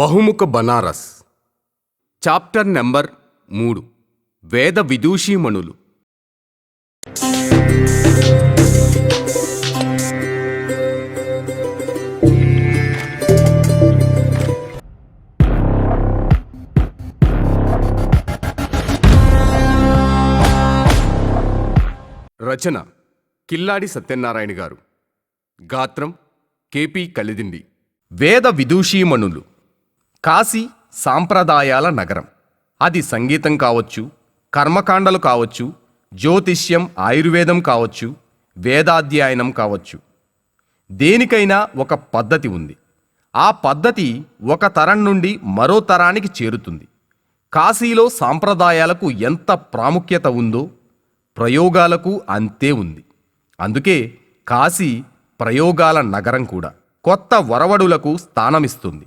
బహుముఖ Banaras. Chapter number మూడు. వేద విదూషీమణులు. రచన కిల్లాడి సత్యనారాయణ గారు గాత్రం కేపీ కలిదిండి. వేద విదూషీమణులు. కాశీ సాంప్రదాయాల నగరం. అది సంగీతం కావచ్చు కర్మకాండలు కావచ్చు జ్యోతిష్యం ఆయుర్వేదం కావచ్చు వేదాధ్యయనం కావచ్చు. దేనికైనా ఒక పద్ధతి ఉంది. ఆ పద్ధతి ఒక తరం నుండి మరో తరానికి చేరుతుంది. కాశీలో సాంప్రదాయాలకు ఎంత ప్రాముఖ్యత ఉందో ప్రయోగాలకు అంతే ఉంది. అందుకే కాశీ ప్రయోగాల నగరం కూడా కొత్త వరవడులకు స్థానమిస్తుంది.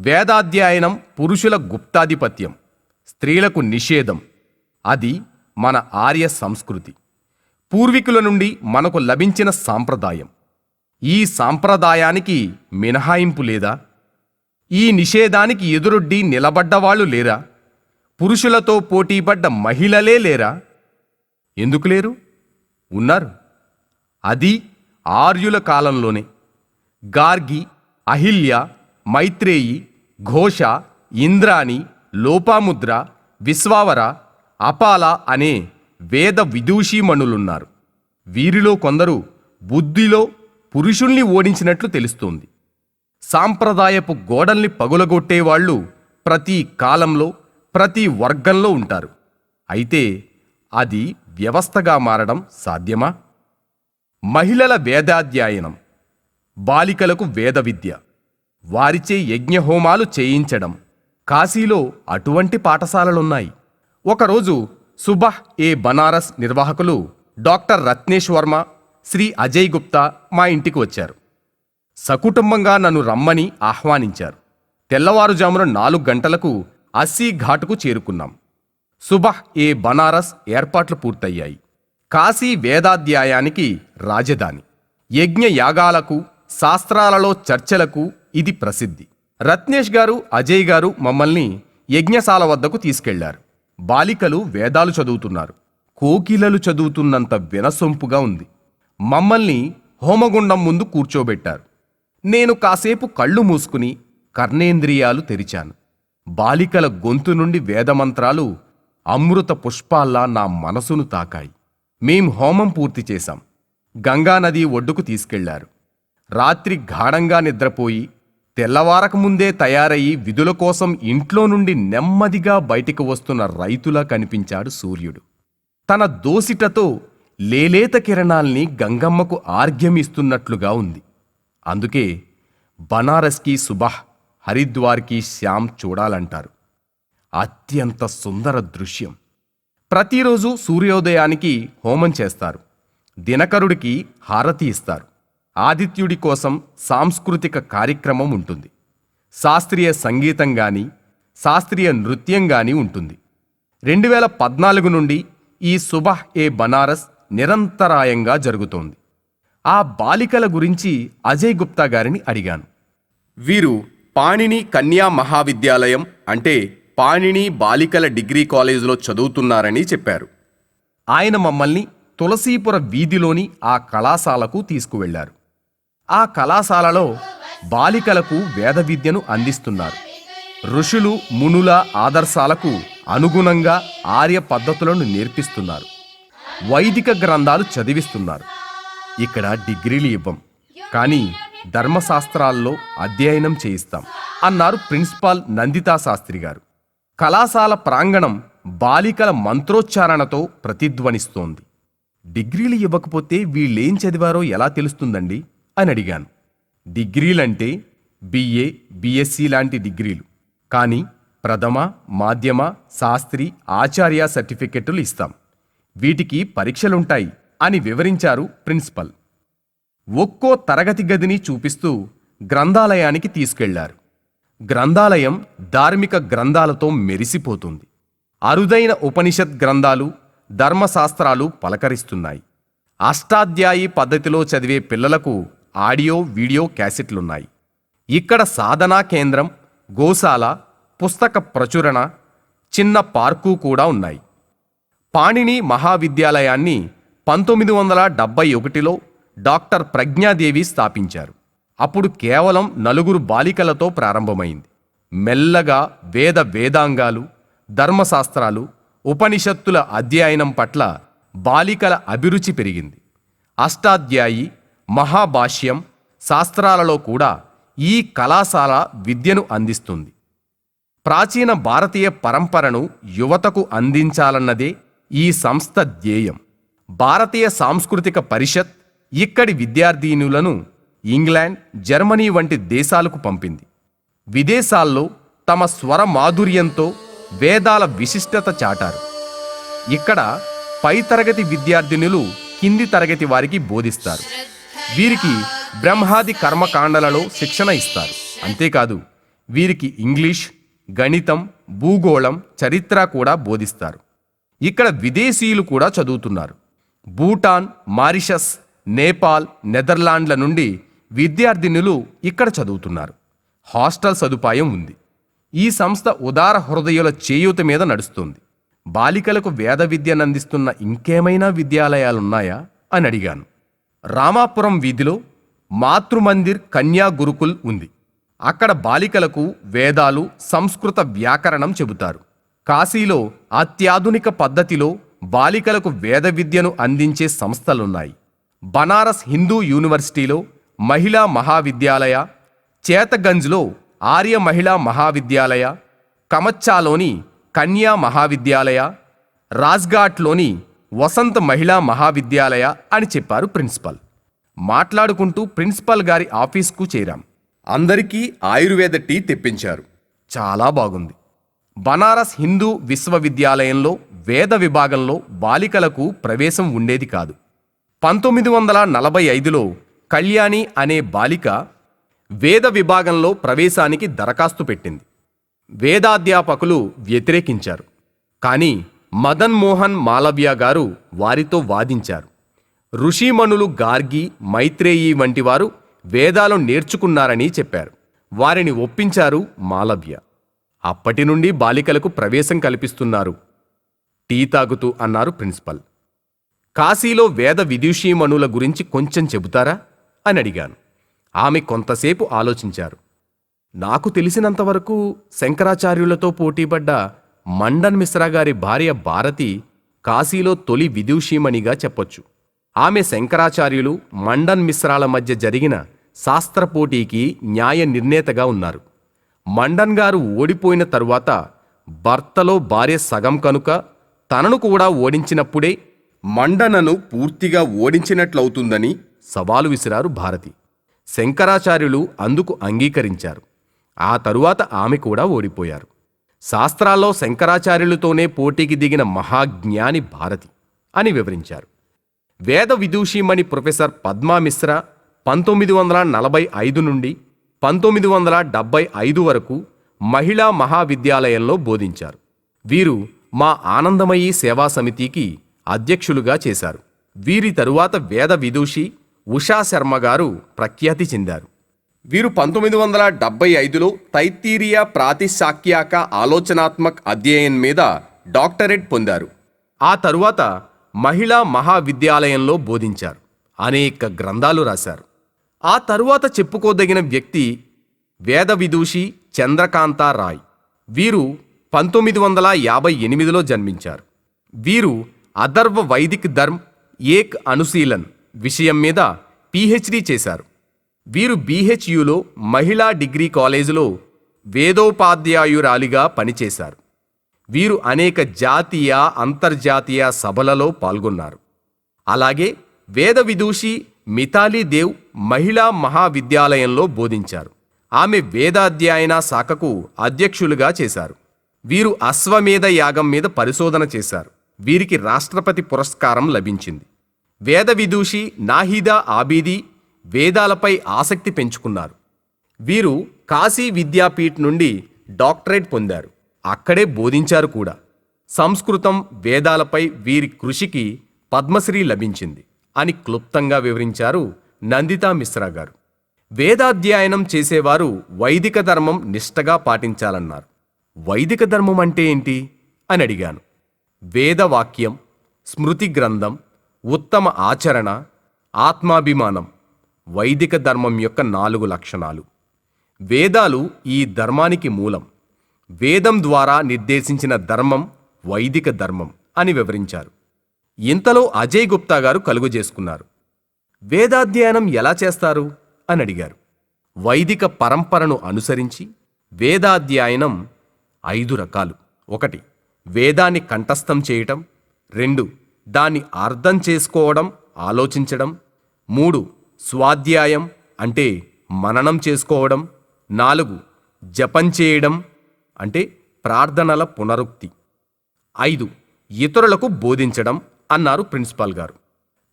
వేదాధ్యయనం పురుషుల గుప్తాధిపత్యం స్త్రీలకు నిషేధం. అది మన ఆర్య సంస్కృతి. పూర్వీకుల నుండి మనకు లభించిన సాంప్రదాయం. ఈ సాంప్రదాయానికి మినహాయింపు లేదా? ఈ నిషేధానికి ఎదురొడ్డి నిలబడ్డవాళ్ళు లేరా? పురుషులతో పోటీపడ్డ మహిళలే లేరా? ఎందుకు లేరు? ఉన్నారు. అది ఆర్యుల కాలంలోనే. గార్గి అహిల్య మైత్రేయి ఘోష ఇంద్రాణి లోపాముద్ర విశ్వావర అపాల అనే వేద విదూషీమణులున్నారు. వీరిలో కొందరు బుద్ధిలో పురుషుల్ని ఓడించినట్లు తెలుస్తోంది. సాంప్రదాయపు గోడల్ని పగులగొట్టేవాళ్ళు ప్రతి కాలంలో ప్రతి వర్గంలో ఉంటారు. అయితే అది వ్యవస్థగా మారడం సాధ్యమా? మహిళల వేదాధ్యయనం బాలికలకు వేద విద్య వారిచే యజ్ఞహోమాలు చేయించడం. కాశీలో అటువంటి పాఠశాలలున్నాయి. ఒకరోజు సుబహ్ ఏ బనారస్ నిర్వాహకులు డాక్టర్ రత్నేష్ వర్మ శ్రీ అజయ్ గుప్తా మా ఇంటికి వచ్చారు. సకుటుంబంగా నన్ను రమ్మని ఆహ్వానించారు. తెల్లవారుజామున నాలుగు గంటలకు అస్సీ ఘాటుకు చేరుకున్నాం. సుబహ్ ఏ బనారస్ ఏర్పాట్లు పూర్తయ్యాయి. కాశీ వేదాధ్యాయానికి రాజధాని. యజ్ఞ యాగాలకు శాస్త్రాలలో చర్చలకు ఇది ప్రసిద్ధి. రత్నేష్ గారు అజయ్ గారు మమ్మల్ని యజ్ఞశాల వద్దకు తీసుకెళ్ళారు. బాలికలు వేదాలు చదువుతున్నారు. కోకిలలు చదువుతున్నంత వినసొంపుగా ఉంది. మమ్మల్ని హోమగుండం ముందు కూర్చోబెట్టారు. నేను కాసేపు కళ్ళు మూసుకుని కర్ణేంద్రియాలు తెరిచాను. బాలికల గొంతు నుండి వేదమంత్రాలు అమృత పుష్పాల్లా నా మనసును తాకాయి. మేం హోమం పూర్తి చేశాం. గంగానది ఒడ్డుకు తీసుకెళ్ళారు. రాత్రి గాఢంగా నిద్రపోయి తెల్లవారక ముందే తయారయ్యి విధుల కోసం ఇంట్లో నుండి నెమ్మదిగా బయటికి వస్తున్న రైతులా కనిపించాడు సూర్యుడు. తన దోసిటతో లేలేత కిరణాల్ని గంగమ్మకు ఆర్ఘ్యమిస్తున్నట్లుగా ఉంది. అందుకే బనారస్కి సుబహ్ హరిద్వార్కి శ్యామ్ చూడాలంటారు. అత్యంత సుందర దృశ్యం. ప్రతిరోజు సూర్యోదయానికి హోమం చేస్తారు. దినకరుడికి హారతి ఇస్తారు. ఆదిత్యుడి కోసం సాంస్కృతిక కార్యక్రమం ఉంటుంది. శాస్త్రీయ సంగీతం గాని శాస్త్రీయ నృత్యం గాని ఉంటుంది. రెండు వేల పద్నాలుగు నుండి ఈ సుబహ్ ఏ బనారస్ నిరంతరాయంగా జరుగుతోంది. ఆ బాలికల గురించి అజయ్ గుప్తా గారిని అడిగాను. వీరు పాణిని కన్యా మహావిద్యాలయం అంటే పాణిని బాలికల డిగ్రీ కాలేజీలో చదువుతున్నారని చెప్పారు. ఆయన మమ్మల్ని తులసీపుర వీధిలోని ఆ కళాశాలకు తీసుకువెళ్ళారు ఆ కళాశాలలో బాలికలకు వేద విద్యను అందిస్తున్నారు. ఋషులు మునుల ఆదర్శాలకు అనుగుణంగా ఆర్య పద్ధతులను నేర్పిస్తున్నారు. వైదిక గ్రంథాలు చదివిస్తున్నారు. ఇక్కడ డిగ్రీలు ఇవ్వం. కానీ ధర్మశాస్త్రాల్లో అధ్యయనం చేయిస్తాం అన్నారు ప్రిన్సిపాల్ నందితా శాస్త్రి గారు. కళాశాల ప్రాంగణం బాలికల మంత్రోచ్చారణతో ప్రతిధ్వనిస్తోంది. డిగ్రీలు ఇవ్వకపోతే వీళ్ళేం చదివారో ఎలా తెలుస్తుందండి? అని అడిగాను. డిగ్రీలంటే బిఏ బిఎస్సి లాంటి డిగ్రీలు. కానీ ప్రథమ మాధ్యమ శాస్త్రి ఆచార్య సర్టిఫికెట్లు ఇస్తాం. వీటికి పరీక్షలుంటాయి అని వివరించారు ప్రిన్సిపల్. ఒక్కో తరగతి గదిని చూపిస్తూ గ్రంథాలయానికి తీసుకెళ్ళారు. గ్రంథాలయం ధార్మిక గ్రంథాలతో మెరిసిపోతుంది. అరుదైన ఉపనిషత్ గ్రంథాలు ధర్మశాస్త్రాలు పలకరిస్తున్నాయి. అష్టాధ్యాయి పద్ధతిలో చదివే పిల్లలకు ఆడియో వీడియో క్యాసెట్లున్నాయి. ఇక్కడ సాధనా కేంద్రం గోశాల పుస్తక ప్రచురణ చిన్న పార్కు కూడా ఉన్నాయి. పాణిని మహావిద్యాలయాన్ని పంతొమ్మిది వందల డెబ్బై ఒకటిలో డాక్టర్ ప్రజ్ఞాదేవి స్థాపించారు. అప్పుడు కేవలం నలుగురు బాలికలతో ప్రారంభమైంది. మెల్లగా వేద వేదాంగాలు ధర్మశాస్త్రాలు ఉపనిషత్తుల అధ్యయనం పట్ల బాలికల అభిరుచి పెరిగింది. అష్టాధ్యాయి మహాభాష్యం శాస్త్రాలలో కూడా ఈ కళాశాల విద్యను అందిస్తుంది. ప్రాచీన భారతీయ పరంపరను యువతకు అందించాలన్నదే ఈ సంస్థ ధ్యేయం. భారతీయ సాంస్కృతిక పరిషత్ ఇక్కడి విద్యార్థినులను ఇంగ్లాండ్ జర్మనీ వంటి దేశాలకు పంపింది. విదేశాల్లో తమ స్వర మాధుర్యంతో వేదాల విశిష్టత చాటారు. ఇక్కడ పై తరగతి విద్యార్థినులు కింది తరగతి వారికి బోధిస్తారు. వీరికి బ్రహ్మాది కర్మకాండలలో శిక్షణ ఇస్తారు. అంతేకాదు వీరికి ఇంగ్లీష్ గణితం భూగోళం చరిత్ర కూడా బోధిస్తారు. ఇక్కడ విదేశీయులు కూడా చదువుతున్నారు. భూటాన్ మారిషస్ నేపాల్ నెదర్లాండ్ల నుండి విద్యార్థినులు ఇక్కడ చదువుతున్నారు. హాస్టల్ సదుపాయం ఉంది. ఈ సంస్థ ఉదార హృదయుల చేయూత మీద నడుస్తుంది. బాలికలకు వేద విద్యను అందిస్తున్న ఇంకేమైనా విద్యాలయాలున్నాయా? అని అడిగాను. రామాపురం వీధిలో మాతృమందిర్ కన్యా గురుకుల్ ఉంది. అక్కడ బాలికలకు వేదాలు సంస్కృత వ్యాకరణం చెబుతారు. కాశీలో అత్యాధునిక పద్ధతిలో బాలికలకు వేద విద్యను అందించే సంస్థలున్నాయి. బనారస్ హిందూ యూనివర్సిటీలో మహిళా మహావిద్యాలయ చేతగంజ్లో ఆర్య మహిళా మహావిద్యాలయ కమచ్చాలోని కన్యా మహావిద్యాలయ రాజ్ఘాట్లోని వసంత్ మహిళా మహావిద్యాలయ అని చెప్పారు ప్రిన్సిపల్. మాట్లాడుకుంటూ ప్రిన్సిపల్ గారి ఆఫీస్కు చేరాం. అందరికీ ఆయుర్వేద టీ తెప్పించారు. చాలా బాగుంది. బనారస్ హిందూ విశ్వవిద్యాలయంలో వేద విభాగంలో బాలికలకు ప్రవేశం ఉండేది కాదు. పంతొమ్మిది వందల నలభై ఐదులో కళ్యాణి అనే బాలిక వేద విభాగంలో ప్రవేశానికి దరఖాస్తు పెట్టింది. వేదాధ్యాపకులు వ్యతిరేకించారు. కానీ మదన్ మోహన్ మాలవ్య గారు వారితో వాదించారు. ఋషిమణులు గార్గి మైత్రేయి వంటి వారు వేదాలు నేర్చుకున్నారని చెప్పారు. వారిని ఒప్పించారు మాలవ్య. అప్పటి నుండి బాలికలకు ప్రవేశం కల్పిస్తున్నారు. టీ తాగుతూ అన్నారు ప్రిన్సిపల్. కాశీలో వేద విదుషీమణుల గురించి కొంచెం చెబుతారా? అని అడిగాను. ఆమె కొంతసేపు ఆలోచించారు. నాకు తెలిసినంతవరకు శంకరాచార్యులతో పోటీపడ్డ మండన్ మిశ్రా గారి భార్య భారతి కాశీలో తొలి విదూషీమణిగా చెప్పొచ్చు. ఆమె శంకరాచార్యులు మండన్ మిశ్రాల మధ్య జరిగిన శాస్త్ర పోటీకి న్యాయ నిర్ణేతగా ఉన్నారు. మండన్ గారు ఓడిపోయిన తరువాత భర్తలో భార్య సగం కనుక తనను కూడా ఓడించినప్పుడే మండనను పూర్తిగా ఓడించినట్లవుతుందని సవాలు విసిరారు భారతి. శంకరాచార్యులు అందుకు అంగీకరించారు. ఆ తరువాత ఆమె కూడా ఓడిపోయారు. శాస్త్రాల్లో శంకరాచార్యులతోనే పోటీకి దిగిన మహాజ్ఞాని భారతి అని వివరించారు. వేద విదూషిమణి ప్రొఫెసర్ పద్మామిశ్రా పంతొమ్మిది వందల నలభై ఐదు నుండి పంతొమ్మిది వందల డెబ్బై ఐదు వరకు మహిళా మహావిద్యాలయంలో బోధించారు. వీరు మా ఆనందమయీ సేవా సమితికి అధ్యక్షులుగా చేశారు. వీరి తరువాత వేద విదూషి ఉషా శర్మ గారు ప్రఖ్యాతి చెందారు. వీరు పంతొమ్మిది వందల డెబ్బై ఐదులో తైత్తీరియా ప్రాతిశాఖ్యాక ఆలోచనాత్మక్ అధ్యయన్ మీద డాక్టరేట్ పొందారు. ఆ తరువాత మహిళా మహావిద్యాలయంలో బోధించారు. అనేక గ్రంథాలు రాశారు. ఆ తరువాత చెప్పుకోదగిన వ్యక్తి వేద విదూషి చంద్రకాంత రాయ్. వీరు పంతొమ్మిది వందల యాభై ఎనిమిదిలో జన్మించారు. వీరు అథర్వ వైదిక్ ధర్మ్ ఏక్ అనుశీలన్ విషయం మీద పిహెచ్డి చేశారు. వీరు బీహెచ్యులో మహిళా డిగ్రీ కాలేజీలో వేదోపాధ్యాయురాలిగా పనిచేశారు. వీరు అనేక జాతీయ అంతర్జాతీయ సభలలో పాల్గొన్నారు. అలాగే వేద విదూషి మితాలీ దేవ్ మహిళా మహావిద్యాలయంలో బోధించారు. ఆమె వేదాధ్యయన శాఖకు అధ్యక్షులుగా చేశారు. వీరు అశ్వమేధ యాగం మీద పరిశోధన చేశారు. వీరికి రాష్ట్రపతి పురస్కారం లభించింది. వేద విదూషి నాహిదా ఆబీది వేదాలపై ఆసక్తి పెంచుకున్నారు. వీరు కాశీ విద్యాపీఠ్ నుండి డాక్టరేట్ పొందారు. అక్కడే బోధించారు కూడా. సంస్కృతం వేదాలపై వీరి కృషికి పద్మశ్రీ లభించింది అని క్లుప్తంగా వివరించారు నందితా మిశ్రా గారు. వేదాధ్యయనం చేసేవారు వైదిక ధర్మం నిష్టగా పాటించాలన్నారు. వైదిక ధర్మం అంటే ఏంటి? అని అడిగాను. వేదవాక్యం స్మృతి గ్రంథం ఉత్తమ ఆచరణ ఆత్మాభిమానం వైదిక ధర్మం యొక్క నాలుగు లక్షణాలు. వేదాలు ఈ ధర్మానికి మూలం. వేదం ద్వారా నిర్దేశించిన ధర్మం వైదిక ధర్మం అని వివరించారు. ఇంతలో అజయ్ గుప్తా గారు కలుగు చేసుకున్నారు. వేదాధ్యయనం ఎలా చేస్తారు? అని అడిగారు. వైదిక పరంపరను అనుసరించి వేదాధ్యయనం ఐదు రకాలు. ఒకటి వేదాన్ని కంఠస్థం చేయటం. రెండు దాన్ని అర్థం చేసుకోవడం ఆలోచించడం. మూడు స్వాధ్యాయం అంటే మననం చేసుకోవడం. నాలుగు జపం చేయడం అంటే ప్రార్థనల పునరుక్తి. ఐదు ఇతరులకు బోధించడం అన్నారు ప్రిన్సిపాల్ గారు.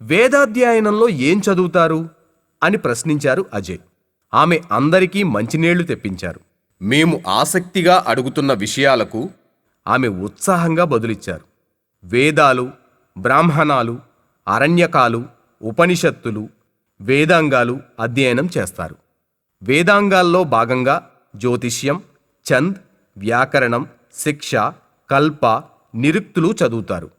వేదాధ్యయనంలో ఏం చదువుతారు? అని ప్రశ్నించారు అజయ్. ఆమె అందరికీ మంచినీళ్ళు తెప్పించారు. మేము ఆసక్తిగా అడుగుతున్న విషయాలకు ఆమె ఉత్సాహంగా బదులిచ్చారు. వేదాలు బ్రాహ్మణాలు అరణ్యకాలు ఉపనిషత్తులు వేదాంగాలు అధ్యయనం చేస్తారు. వేదాంగాల్లో భాగంగా జ్యోతిష్యం చంద్ వ్యాకరణం శిక్ష కల్ప నిరుక్తులు చదువుతారు.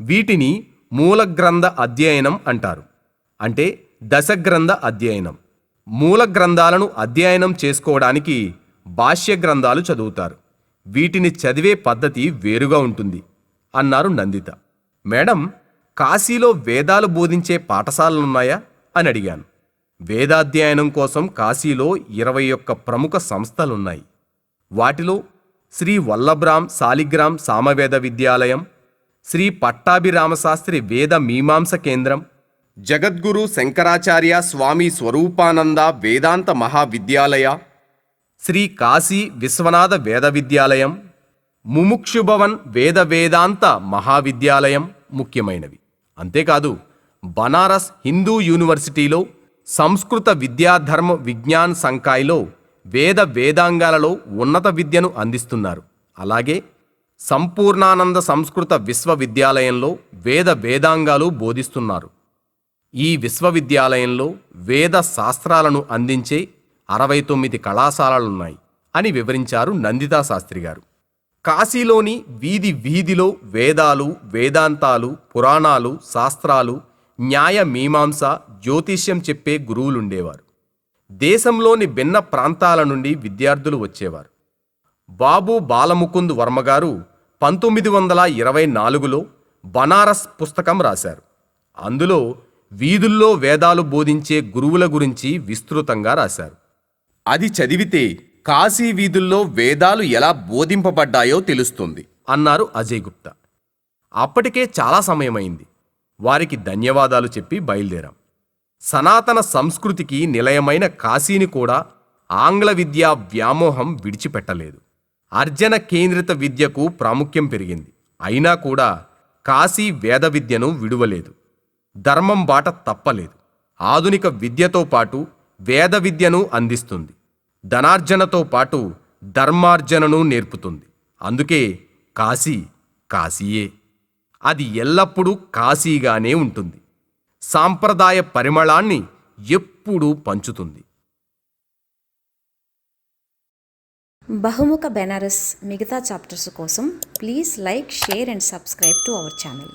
వీటిని మూలగ్రంథ అధ్యయనం అంటారు. అంటే దశగ్రంథ అధ్యయనం. మూల గ్రంథాలను అధ్యయనం చేసుకోవడానికి భాష్య గ్రంథాలు చదువుతారు. వీటిని చదివే పద్ధతి వేరుగా ఉంటుంది అన్నారు నందిత. మేడం కాశీలో వేదాలు బోధించే పాఠశాలలున్నాయా? అని అడిగాను. వేదాధ్యయనం కోసం కాశీలో ఇరవై ఒక్క ప్రముఖ సంస్థలున్నాయి. వాటిలో శ్రీ వల్లభ్రామ్ సాలిగ్రామ్ సామవేద విద్యాలయం శ్రీ పట్టాభిరామశాస్త్రి వేద మీమాంస కేంద్రం జగద్గురు శంకరాచార్య స్వామి స్వరూపానంద వేదాంత మహావిద్యాలయ శ్రీ కాశీ విశ్వనాథ వేద విద్యాలయం ముముక్షుభవన్ వేద వేదాంత మహావిద్యాలయం ముఖ్యమైనవి. అంతేకాదు బనారస్ హిందూ యూనివర్సిటీలో సంస్కృత విద్యాధర్మ విజ్ఞాన్ సంకాయ్లో వేద వేదాంగాలలో ఉన్నత విద్యను అందిస్తున్నారు. అలాగే సంపూర్ణానంద సంస్కృత విశ్వవిద్యాలయంలో వేద వేదాంగాలు బోధిస్తున్నారు. ఈ విశ్వవిద్యాలయంలో వేద శాస్త్రాలను అందించే అరవై తొమ్మిది కళాశాలలున్నాయి అని వివరించారు నందితా శాస్త్రి గారు. కాశీలోని వీధి వీధిలో వేదాలు వేదాంతాలు పురాణాలు శాస్త్రాలు న్యాయ మీమాంస జ్యోతిష్యం చెప్పే గురువులుండేవారు. దేశంలోని భిన్న ప్రాంతాల నుండి విద్యార్థులు వచ్చేవారు. బాబు బాలముకుంద్ వర్మగారు పంతొమ్మిది వందల ఇరవై నాలుగులో బనారస్ పుస్తకం రాశారు. అందులో వీధుల్లో వేదాలు బోధించే గురువుల గురించి విస్తృతంగా రాశారు. అది చదివితే కాశీ వీధుల్లో వేదాలు ఎలా బోధింపబడ్డాయో తెలుస్తుంది అన్నారు అజయ్ గుప్తా. అప్పటికే చాలా సమయమైంది. వారికి ధన్యవాదాలు చెప్పి బయలుదేరాం. సనాతన సంస్కృతికి నిలయమైన కాశీని కూడా ఆంగ్ల విద్యా వ్యామోహం విడిచిపెట్టలేదు. అర్జన కేంద్రిత విద్యకు ప్రాముఖ్యం పెరిగింది. అయినా కూడా కాశీ వేద విద్యను విడువలేదు. ధర్మం బాట తప్పలేదు. ఆధునిక విద్యతో పాటు వేద విద్యను అందిస్తుంది. ధనార్జనతో పాటు ధర్మార్జనను నేర్పుతుంది. అందుకే కాశీ కాశీయే. అది ఎల్లప్పుడూ కాశీగానే ఉంటుంది. సాంప్రదాయ పరిమళాన్ని ఎప్పుడూ పంచుతుంది. బహుముఖ బెనారస్ మిగతా చాప్టర్స్ కోసం please like share and subscribe to our channel.